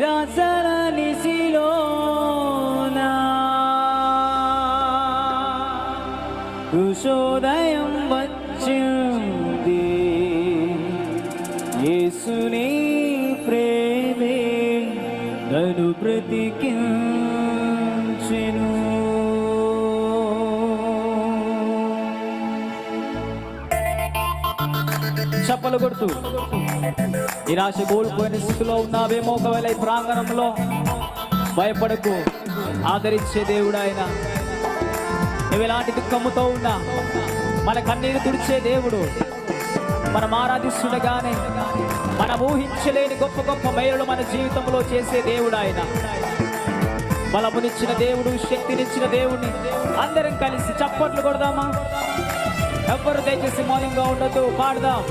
నిరాశల నిశిలోనా కుశోదయం వచ్చింది. యేసుని ప్రేమే నను బ్రతికించెను. చప్పలు కొడుతూ. నిరాశ కోల్పోయిన స్థితిలో ఉన్నావేమో ఒకవేళ ఈ ప్రాంగణంలో భయపడకు. ఆదరించే దేవుడు ఆయన. నువ్వు ఎలాంటి దుఃఖముతో ఉన్నా మన కన్నీరు తుడిచే దేవుడు. మనం ఆరాధిస్తుండగానే మనం ఊహించలేని గొప్ప గొప్ప మేలు మన జీవితంలో చేసే దేవుడు ఆయన. బలమునిచ్చిన దేవుడు శక్తినిచ్చిన దేవుడిని అందరం కలిసి చప్పట్లు కొడదామా? ఎవ్వరు దయచేసి మౌనంగా ఉండొద్దు. పాడదాం.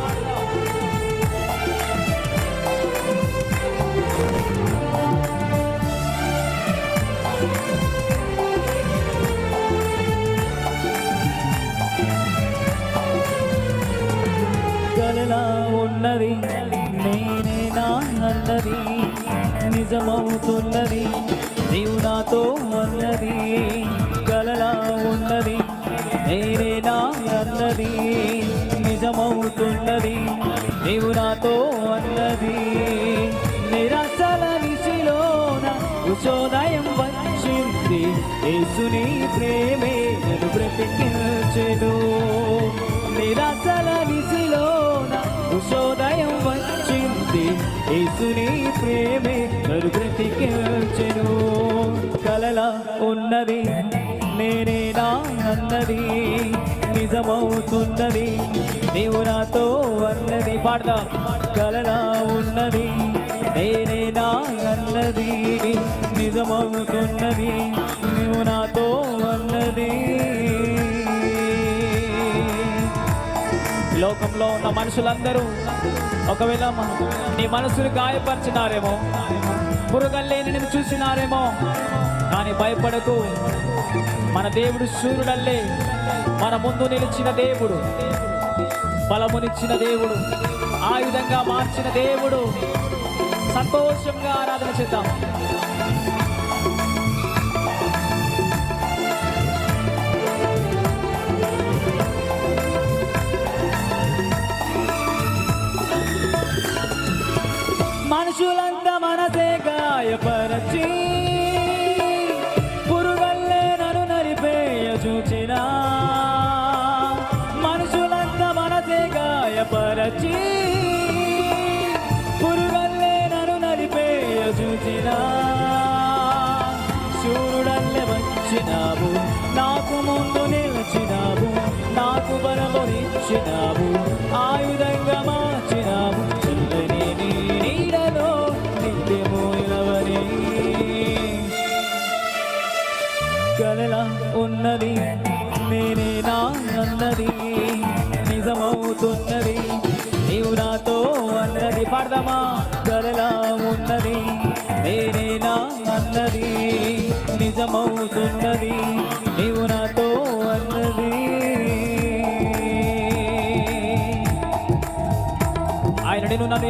కలలా ఉన్నది నేనే నా అన్నది నిజమవుతున్నది నీవు నాతో అన్నది. కలలా ఉన్నది నేనే అన్నది నిజమవుతున్నది నీవు నాతో అన్నది. నిరాశల నిశిలోన ఉషోదయం వచ్చింది యేసుని ప్రేమే నన్ను బ్రతికించెను. నిరాశల నిశిలోన ఉషోదయం వచ్చింది యేసుని ప్రేమే నన్ను బ్రతికించెను. కలల ఉన్నది నేనే నా అన్నది. ఉన్నది. నీవు నాతో అన్నది. పాడదా. కలలా ఉన్నది. నేనే నా అన్నది. నిజమవుతున్నది. నీవు నాతో అన్నది. లోకంలో ఉన్న మనుషులందరూ ఒకవేళ నీ మనసుని గాయపరిచినారేమో పురుగల్లేని చూసినారేమో కానీ భయపడకు. మన దేవుడు సూర్యుడల్లే. మన ముందు నిలిచిన దేవుడు. బలమునిచ్చిన దేవుడు. ఆయుధంగా మార్చిన దేవుడు. సంతోషంగా ఆరాధన చేద్దాం. మనుషులంతా మనసే గాయపరచి నిలిచినావు నాకు ముందు నిలిచినావు. నాకు బలమునిచ్చినావు ఆయుధంగా మార్చినావు. చల్లని నీ నీడలో నిత్యము నిలవని కలలా ఉన్నది. నేనే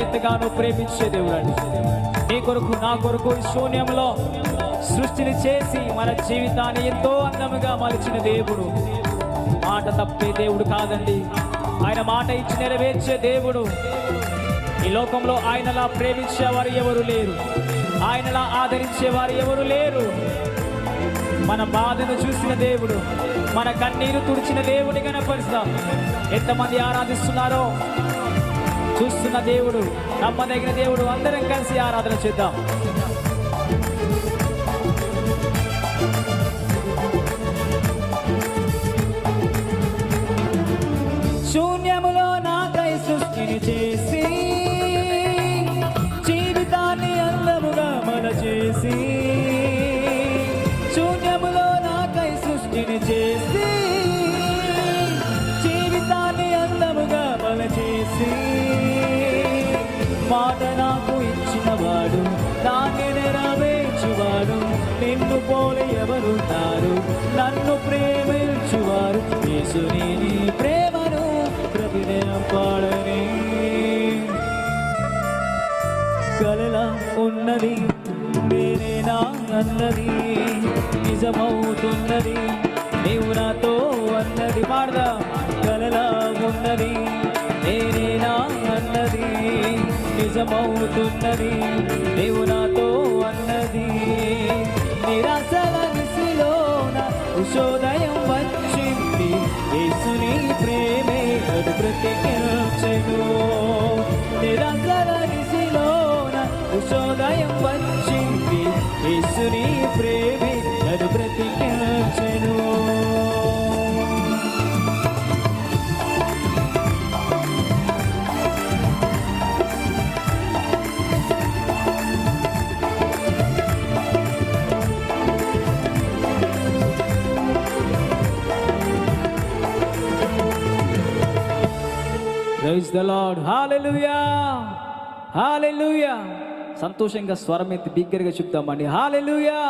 ఎంతగానో ప్రేమించే దేవుడు నీ కొరకు నా కొరకు ఈ శూన్యంలో సృష్టిని చేసి మన జీవితాన్ని ఎంతో అందముగా మలిచిన దేవుడు. మాట తప్పే దేవుడు కాదండి. ఆయన మాట ఇచ్చి నెరవేర్చే దేవుడు. ఈ లోకంలో ఆయనలా ప్రేమించేవారు ఎవరు లేరు. ఆయనలా ఆదరించేవారు ఎవరు లేరు. మన బాధను చూసిన దేవుడు మన కన్నీరు తుడిచిన దేవుని కనపరుస్తాం ఎంతమంది ఆరాధిస్తున్నారో చూస్తున్న దేవుడు నమ్మదగిన దేవుడు అందరం కలిసి ఆరాధన చేద్దాం. శూన్యములు నాకు ఇచ్చినవాడు దాన్ని నెరవేర్చువాడు నిన్ను పోలి ఎవరున్నారు? నన్ను ప్రేమించువారు యేసుని నీ ప్రేమను ప్రతిదినం పాడని. కలలా ఉన్నది నేనేనా అన్నది నిజమవుతున్నది నీవు నాతో అన్నది పాడదా. కలలా ఉన్నది నిజమవుతున్నది. నీవు నాతో అన్నది. నిరాశల నిశిలోన ఉషోదయం వచ్చింది. యేసుని ప్రేమే అది బ్రతికించెను. నిరాశల నిశిలోన ఉషోదయం వచ్చింది. యేసుని praise the Lord hallelujah hallelujah సంతోషంగా స్వరం ఎత్తి బిగ్గరగా చెప్తామండి హాలెలుయా